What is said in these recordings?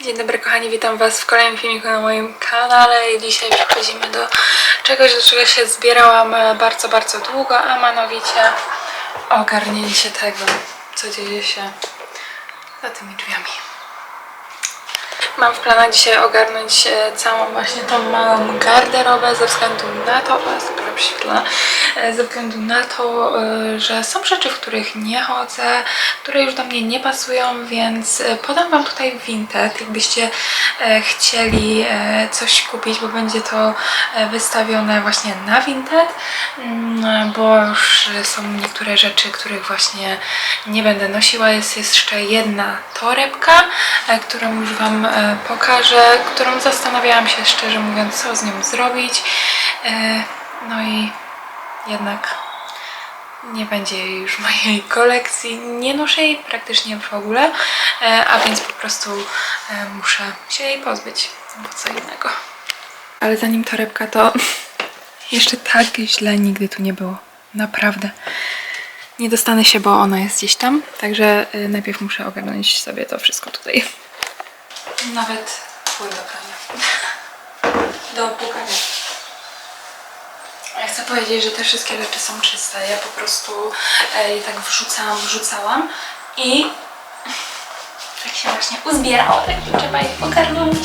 Dzień dobry kochani, witam was w kolejnym filmiku na moim kanale i dzisiaj przechodzimy do czegoś, do czego się zbierałam e, bardzo, bardzo długo, a mianowicie ogarnięcie tego, co dzieje się za tymi drzwiami. Mam w planach dzisiaj ogarnąć e, całą właśnie tą małą garderobę ze względu na to, prześwietlona, e, ze względu na to, e, że są rzeczy, w których nie chodzę, które już do mnie nie pasują, więc e, podam Wam tutaj Vinted, jakbyście chcieli coś kupić, bo będzie to wystawione właśnie na Vinted, mm, bo już są niektóre rzeczy, których właśnie nie będę nosiła. Jest jeszcze jedna torebka, którą już Wam pokażę, którą zastanawiałam się szczerze mówiąc, co z nią zrobić. E, No i jednak nie będzie jej już w mojej kolekcji. Nie noszę jej praktycznie w ogóle, e, a więc po prostu e, muszę się jej pozbyć. Bo co innego. Ale zanim torebka, to jeszcze tak źle nigdy tu nie było. Naprawdę. Nie dostanę się, bo ona jest gdzieś tam, także y, najpierw muszę ogarnąć sobie to wszystko tutaj. Nawet płyn do prania. Do płukania. Ja chcę powiedzieć, że te wszystkie rzeczy są czyste. Ja po prostu e, je tak wrzucałam, wrzucałam i tak się właśnie uzbierało, także trzeba je ogarnąć.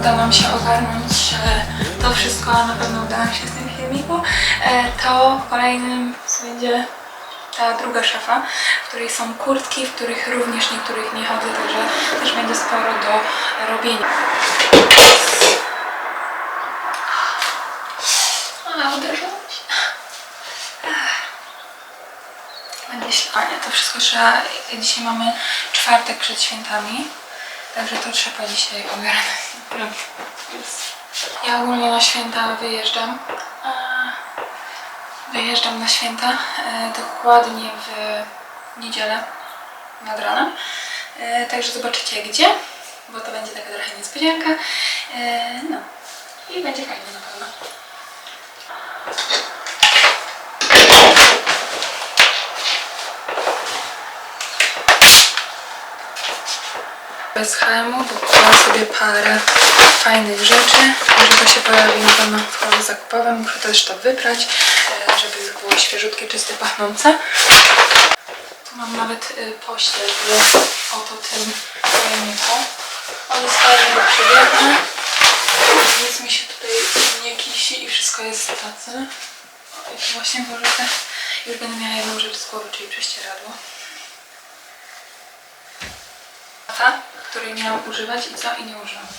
Uda Wam się ogarnąć e, to wszystko, a na pewno uda nam się w tym filmiku, e, to kolejnym będzie ta druga szafa, w której są kurtki, w których również niektórych nie chodzę, także też będzie sporo do robienia. A, uderzyłam się. Będzie ślepanie. To wszystko trzeba. Dzisiaj mamy czwartek przed świętami. Także to trzeba dzisiaj ogarnąć. Naprawdę. Ja ogólnie na święta wyjeżdżam. Wyjeżdżam na święta e, dokładnie w niedzielę nad ranem. E, Także zobaczycie gdzie, bo to będzie taka trochę niespodzianka. E, No i będzie fajnie na pewno. Bez HM-u, bo kupiłam sobie parę fajnych rzeczy. Może to się pojawi na pewno w holu zakupowym. Muszę też to wyprać, e, żeby już było świeżutkie, czyste, pachnące. Tu mam nawet y, pościel w oto tym pojemniku. On jest fajnie przewiewny. Nic mi się tutaj nie kisi i wszystko jest tacy. I tu właśnie włożę te... Już będę miała jedną rzecz z głowy, czyli prześcieradło. Ta, której miałam używać i co? I nie feel.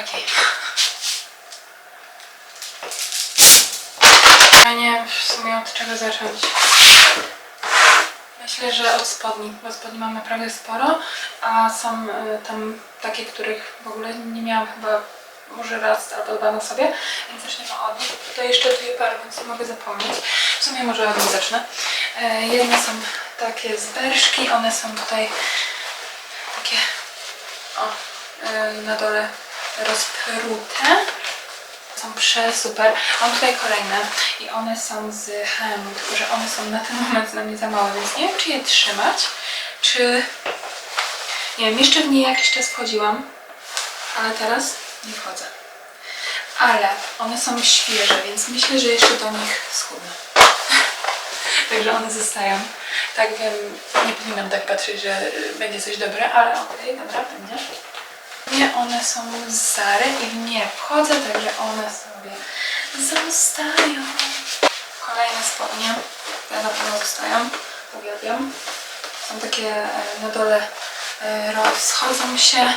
Okej. Ja nie wiem w sumie od czego zacząć. Myślę, że od spodni, bo spodni mam naprawdę sporo, a są y, tam takie, których w ogóle nie miałam chyba może raz albo dwa na sobie, więc zaczniemy od nich. Tutaj jeszcze dwie pary, więc nie mogę zapomnieć. W sumie może od nich zacznę. E, Jedne są takie z berszki, one są tutaj takie o, y, na dole rozprute. Są przesuper. Mam tutaj kolejne i one są z H&M, tylko że one są na ten moment dla mnie za małe, więc nie wiem czy je trzymać, czy... Nie wiem, jeszcze w nie jakiś czas wchodziłam, ale teraz nie wchodzę. Ale one są świeże, więc myślę, że jeszcze do nich schudnę. Także one zostają. Tak wiem, nie powinnam tak patrzeć, że będzie coś dobre, ale okej, dobra, będzie. One są z Zary i w nie wchodzę, także one sobie zostają. Kolejne spodnie, te na pewno zostają, uwielbiam. Są takie e, na dole e, rozchodzą się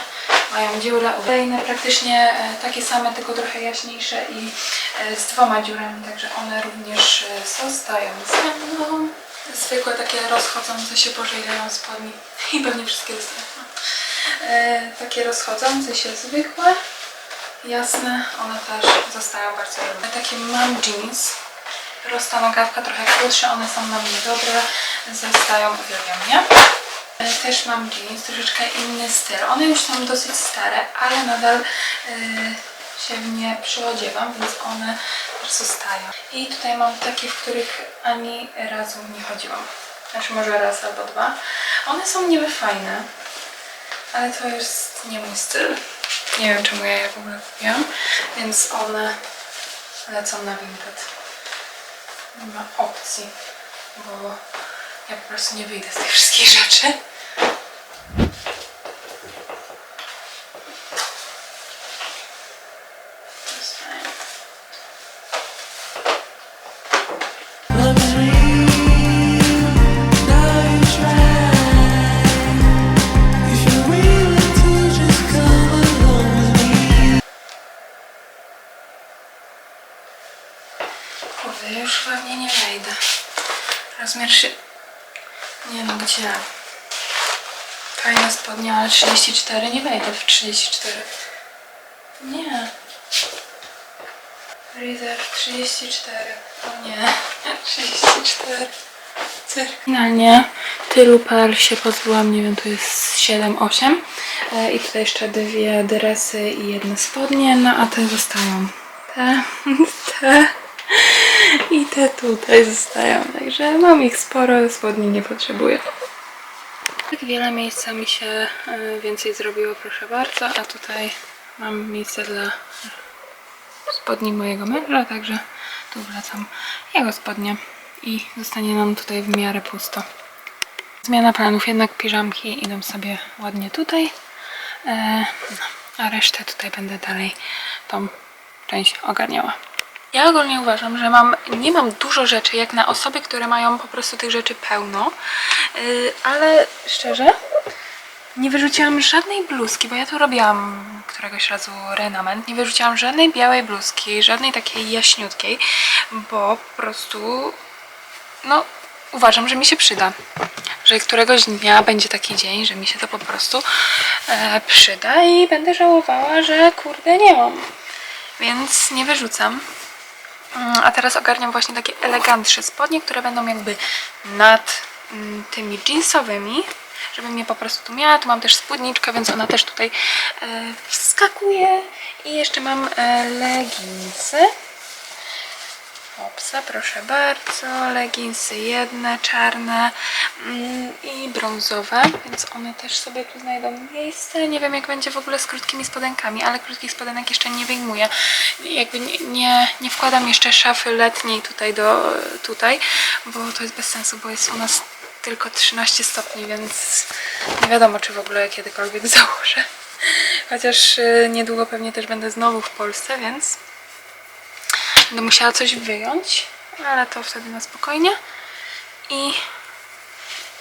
mają dziurę olejne, praktycznie e, takie same, tylko trochę jaśniejsze i z dwoma dziurami, także one również zostają ze mną. Zwykłe takie rozchodzące się, Boże ile spodni i pewnie wszystkie dostanę. E, takie rozchodzące się zwykłe, jasne, one też zostają bardzo lubię. Takie mam jeans, prosta nogawka, trochę krótsze, one są na mnie dobre, zostają, uwielbiam je. E, Też mam jeans, troszeczkę inny styl. One już są dosyć stare, ale nadal e, się w nie przyodziewam, więc one też zostają. I tutaj mam takie, w których ani razu nie chodziłam. Znaczy może raz albo dwa. One są niby fajne, ale to jest nie mój styl. Nie wiem czemu ja je w ogóle kupiłam, więc one lecą na Vinted. Nie ma opcji, bo ja po prostu nie wyjdę z tych wszystkich rzeczy. Kurde, już pewnie nie wejdę. Rozmiar się... Nie no, gdzie? Fajna spodnia, ale 34. Nie wejdę w 34. Nie. Reserve 34. O nie. 34. Cyrk. Finalnie tylu par się pozbyłam, nie wiem, tu jest 7-8 E, i tutaj jeszcze dwie dresy i jedne spodnie, no a te zostają. Te, te i te tutaj zostają, także mam ich sporo, spodni nie potrzebuję. Tak wiele miejsca mi się e, więcej zrobiło, proszę bardzo, a tutaj mam miejsce dla spodni mojego męża, także tu wracam jego spodnie i zostanie nam tutaj w miarę pusto. Zmiana planów, jednak piżamki idą sobie ładnie tutaj, e, no, a resztę tutaj będę dalej tą część ogarniała. Ja ogólnie uważam, że mam, nie mam dużo rzeczy, jak na osoby, które mają po prostu tych rzeczy pełno, yy, ale szczerze, nie wyrzuciłam żadnej bluzki, bo ja tu robiłam któregoś razu renament, nie wyrzuciłam żadnej białej bluzki, żadnej takiej jaśniutkiej, bo po prostu, no, uważam, że mi się przyda. Że któregoś dnia będzie taki dzień, że mi się to po prostu e, przyda i będę żałowała, że kurde nie mam. Więc nie wyrzucam. Mm, A teraz ogarniam właśnie takie elegantsze spodnie, które będą jakby nad mm, tymi jeansowymi, żebym je po prostu tu miała. Tu mam też spódniczkę, więc ona też tutaj e, wskakuje. I jeszcze mam e, leginsy. Proszę bardzo. Leginsy jedne, czarne mm, i brązowe, więc one też sobie tu znajdą miejsce. Nie wiem jak będzie w ogóle z krótkimi spodenkami, ale krótkich spodenek jeszcze nie wyjmuję. Jakby nie, nie, nie wkładam jeszcze szafy letniej tutaj do tutaj, bo to jest bez sensu, bo jest u nas tylko 13 stopni, więc nie wiadomo czy w ogóle kiedykolwiek założę. Chociaż y, niedługo pewnie też będę znowu w Polsce, więc Będę musiała coś wyjąć, ale to wtedy na spokojnie. I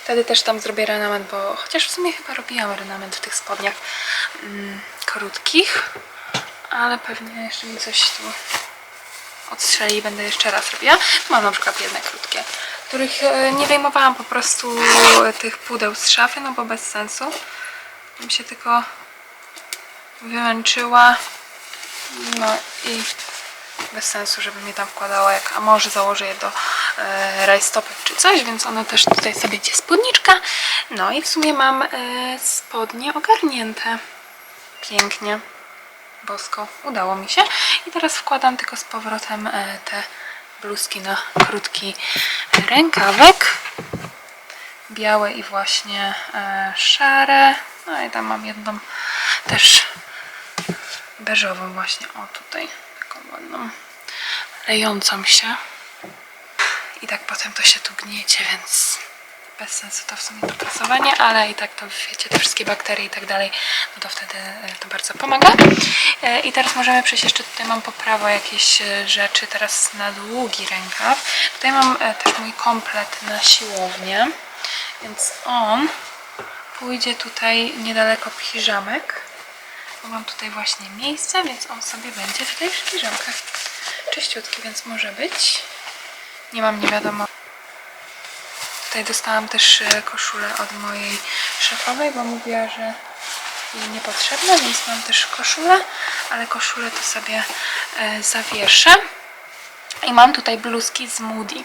wtedy też tam zrobię renament, bo chociaż w sumie chyba robiłam renament w tych spodniach mm, krótkich, ale pewnie jeszcze mi coś tu odstrzeli i będę jeszcze raz robiła. Mam na przykład jedne krótkie, których e, nie wyjmowałam po prostu tych pudeł z szafy, no bo bez sensu. Bym się tylko wymęczyła. No i bez sensu, żebym je tam wkładała, jak, a może założę je do e, rajstopek czy coś, więc one też tutaj sobie gdzie spódniczka. No i w sumie mam e, spodnie ogarnięte. Pięknie. Bosko. Udało mi się. I teraz wkładam tylko z powrotem e, te bluzki na krótki rękawek. Białe i właśnie e, szare. No i tam mam jedną też beżową właśnie, o tutaj, ładną, lejącą się. I tak potem to się tu gniecie, więc bez sensu to w sumie doprasowanie, ale i tak to wiecie, te wszystkie bakterie i tak dalej, no to wtedy e, to bardzo pomaga. E, I teraz możemy przejść jeszcze, tutaj mam po prawo jakieś e, rzeczy, teraz na długi rękaw. Tutaj mam też mój komplet na siłownię, więc on pójdzie tutaj niedaleko piżamek. Bo mam tutaj właśnie miejsce, więc on sobie będzie tutaj w piżamkach. Czyściutki, więc może być. Nie mam nie wiadomo. Tutaj dostałam też e, koszulę od mojej szefowej, bo mówiła, że jej niepotrzebna, więc mam też koszulę, ale koszulę to sobie e, zawieszę. I mam tutaj bluzki z Moody.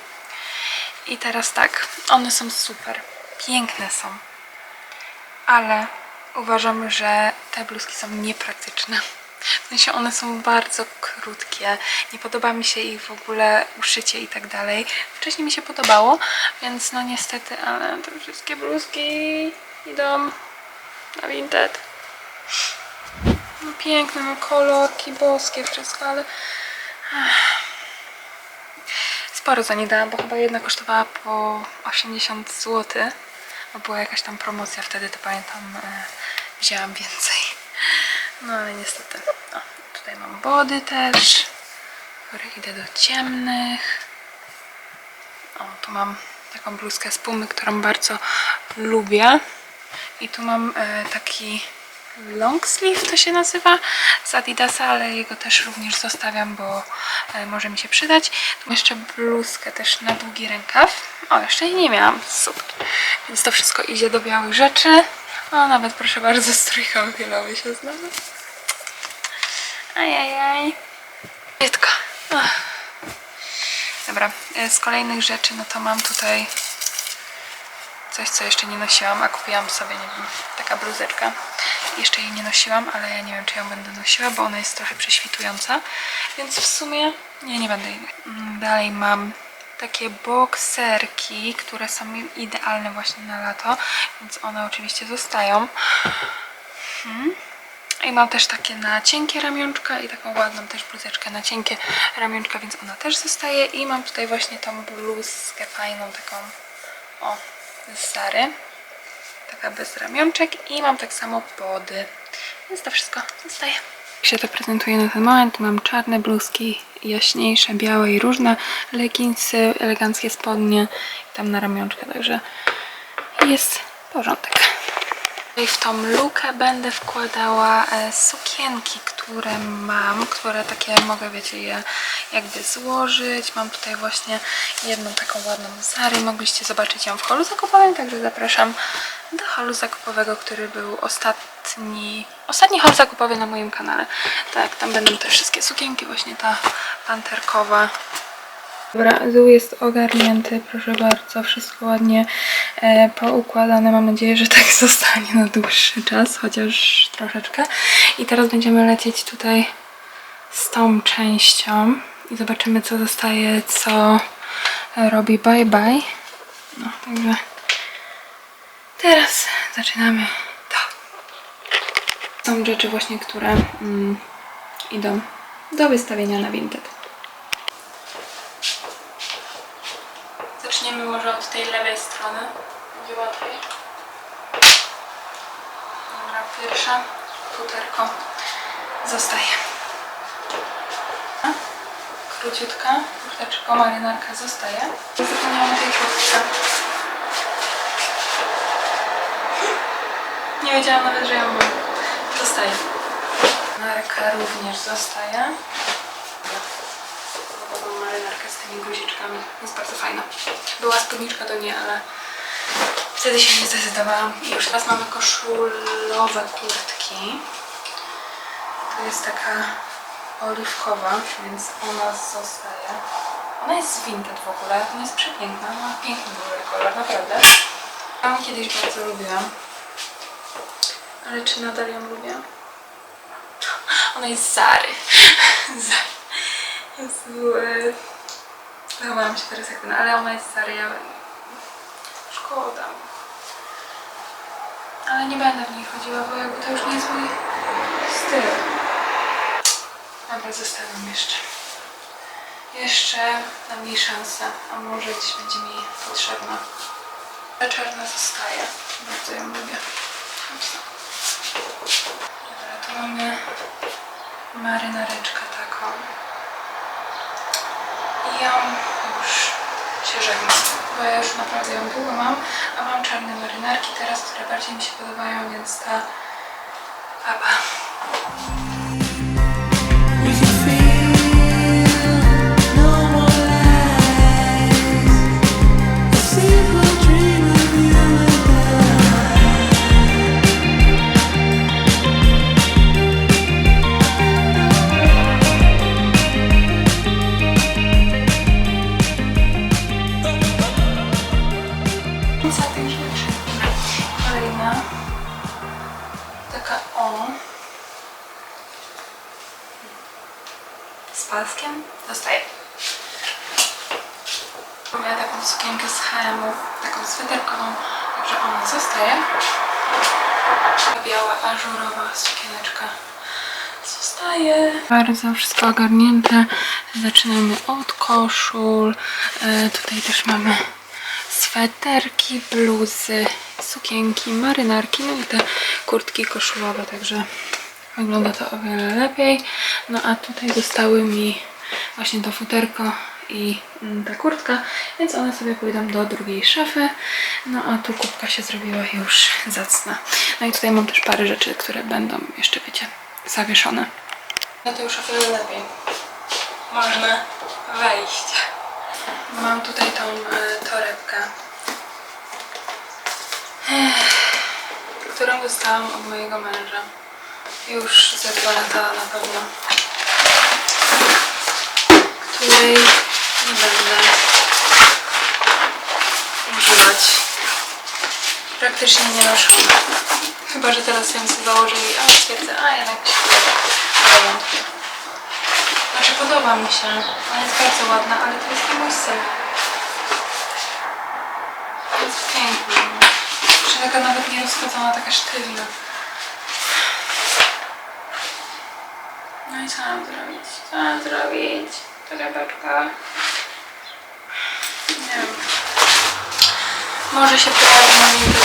I teraz tak, one są super, piękne są, ale uważam, że te bluzki są niepraktyczne. W sensie one są bardzo krótkie, nie podoba mi się ich w ogóle uszycie i tak dalej. Wcześniej mi się podobało, więc no niestety, ale te wszystkie bluzki idą na Vinted. No piękne, no kolorki boskie, wszystko, ale sporo za nie dałam, bo chyba jedna kosztowała po 80 zł. Bo była jakaś tam promocja wtedy, to pamiętam, e, wzięłam więcej. No ale niestety. O, tutaj mam body też, które idę do ciemnych. O, tu mam taką bluzkę z Pumy, którą bardzo lubię. I tu mam e, taki long sleeve to się nazywa z Adidasa, ale jego też również zostawiam, bo e, może mi się przydać. Tu jeszcze bluzkę też na długi rękaw. O, jeszcze jej nie miałam. Super. Więc to wszystko idzie do białych rzeczy. O, nawet proszę bardzo, strój kąpielowy się znalazł. Ajajaj. Ach. Dobra, e, z kolejnych rzeczy, no to mam tutaj coś, co jeszcze nie nosiłam, a kupiłam sobie, nie wiem, taka bluzeczka. Jeszcze jej nie nosiłam, ale ja nie wiem, czy ją będę nosiła, bo ona jest trochę prześwitująca, więc w sumie nie, nie będę jej. Mm, Dalej mam takie bokserki, które są idealne właśnie na lato, więc one oczywiście zostają. Hmm. I mam też takie na cienkie ramionczka i taką ładną też bluzeczkę na cienkie ramionczka, więc ona też zostaje. I mam tutaj właśnie tą bluzkę fajną, taką o, z Zary. Taka bez ramionczek i mam tak samo body. Więc to wszystko zostaje. Jak się to prezentuje na ten moment, mam czarne bluzki, jaśniejsze, białe i różne, leginsy, eleganckie spodnie i tam na ramionczkę, także jest porządek. I w tą lukę będę wkładała e, sukienki, które mam, które takie mogę, wiecie, je jakby złożyć. Mam tutaj właśnie jedną taką ładną Zary. Mogliście zobaczyć ją w holu zakupowym, także zapraszam do holu zakupowego, który był ostatni, ostatni hol zakupowy na moim kanale. Tak, tam będą te wszystkie sukienki, właśnie ta panterkowa, Dobra, dół jest ogarnięty, proszę bardzo, wszystko ładnie e, poukładane. Mam nadzieję, że tak zostanie na dłuższy czas, chociaż troszeczkę. I teraz będziemy lecieć tutaj z tą częścią i zobaczymy, co zostaje, co robi bye bye. No, także teraz zaczynamy to. Są rzeczy właśnie, które mm, idą do wystawienia na Vinted. Zaczniemy może od tej lewej strony. Będzie łatwiej. Dobra, pierwsza futerko zostaje. Króciutka kurteczko, marynarka zostaje. Zapomniałam tej kurtce. Nie wiedziałam nawet, że ją mam. Zostaje. Marynarka również zostaje zawodową marynarkę z tymi guziczkami. Jest bardzo fajna. Była spódniczka do niej, ale wtedy się nie zdecydowałam. I już teraz mamy koszulowe kurtki. To jest taka oliwkowa, więc ona zostaje. Ona jest z Vinted w ogóle. Ona jest przepiękna. Ma piękny w ogóle kolor, naprawdę. Ją kiedyś bardzo lubiłam. Ale czy nadal ją lubię? Ona jest Zary. Zary. Jezu, e, się teraz jak ten, ale ona jest stara, ja... Szkoda. Ale nie będę w niej chodziła, bo jakby to już nie jest mój styl. Dobra, zostawiam jeszcze. Jeszcze dam jej szansę, a może gdzieś będzie mi potrzebna. Ta czarna zostaje. Bardzo ją lubię. Dobra, tu mamy marynareczkę taką. I ja już się żegnam, bo ja już naprawdę ją długo mam, a mam czarne marynarki teraz, które bardziej mi się podobają, więc ta papa. Biała, ażurowa sukieneczka zostaje. Bardzo wszystko ogarnięte. Zaczynamy od koszul. E, tutaj też mamy sweterki, bluzy, sukienki, marynarki, no i te kurtki koszulowe, także wygląda to o wiele lepiej. No a tutaj zostały mi właśnie to futerko i mm, ta kurtka, więc one sobie pójdą do drugiej szafy. No a tu kubka się zrobiła już zacna. No i tutaj mam też parę rzeczy, które będą jeszcze, wiecie, zawieszone. No to już o wiele lepiej. Można wejść. Mam tutaj tą e, torebkę, którą dostałam od mojego męża. Już za dwa lata na pewno. Której nie będę używać. Praktycznie nie noszona. Chyba, że teraz ją sobie założę i a stwierdzę, a jednak się wątpię. Znaczy podoba mi się. Ona jest bardzo ładna, ale to jest nie mój styl. To jest piękna. Jeszcze taka nawet nie rozchodzona, taka sztywna. No i co mam zrobić? Co mam zrobić? Torebeczka. Może się pojawi na nim.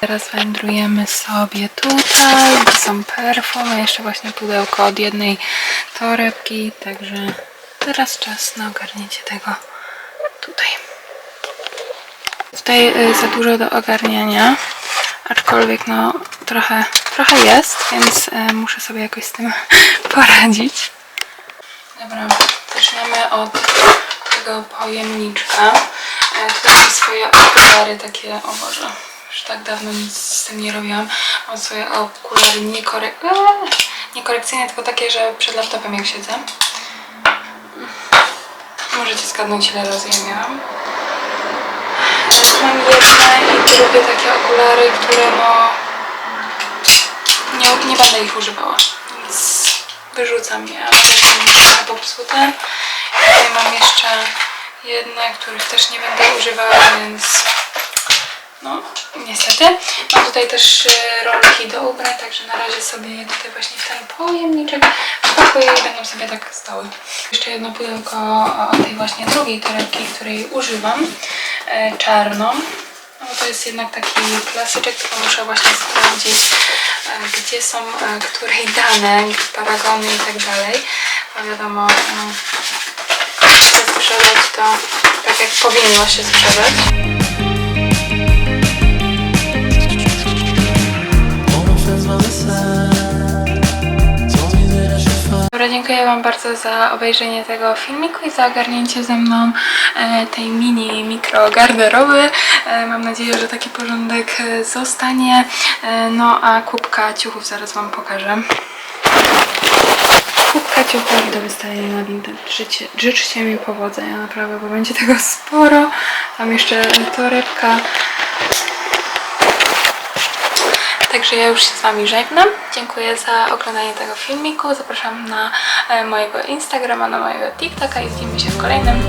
Teraz wędrujemy sobie tutaj, gdzie są perfumy, jeszcze właśnie pudełko od jednej torebki, także teraz czas na ogarnięcie tego tutaj. Tutaj y, za dużo do ogarniania, aczkolwiek no trochę, trochę jest, więc y, muszę sobie jakoś z tym poradzić. Dobra, zaczniemy od tego pojemniczka. E, Tutaj mam swoje okulary takie, o Boże, już tak dawno nic z tym nie robiłam. Mam swoje okulary niekore... eee, niekorekcyjne, tylko takie, że przed laptopem jak siedzę. Możecie zgadnąć ile razy je miałam. Teraz mam jedne i drugie takie okulary, które no... Nie, nie będę ich używała, więc wyrzucam je, ale też są popsute. I tutaj mam jeszcze jedne, których też nie będę używała, więc no niestety. Mam tutaj też e, rolki do ubrań, także na razie sobie je tutaj właśnie w ten pojemniczek wpakuję i będą sobie tak stały. Jeszcze jedno pudełko tej właśnie drugiej torebki, której używam, e, czarną. No to jest jednak taki klasyczek, tylko muszę właśnie sprawdzić, e, gdzie są e, której dane, paragony i tak dalej. Bo wiadomo, e, chce sprzedać to tak jak powinno się sprzedać. Wam bardzo za obejrzenie tego filmiku i za ogarnięcie ze mną e, tej mini mikro garderoby. E, mam nadzieję, że taki porządek e, zostanie. No a kubka ciuchów zaraz Wam pokażę. Kubka ciuchów do wystawienia na Vinted. Życie, życzcie mi powodzenia naprawdę, bo będzie tego sporo. Tam jeszcze torebka. Także ja już się z Wami żegnam. Dziękuję za oglądanie tego filmiku. Zapraszam na e, mojego Instagrama, na mojego TikToka i widzimy się w kolejnym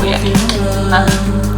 filmiku.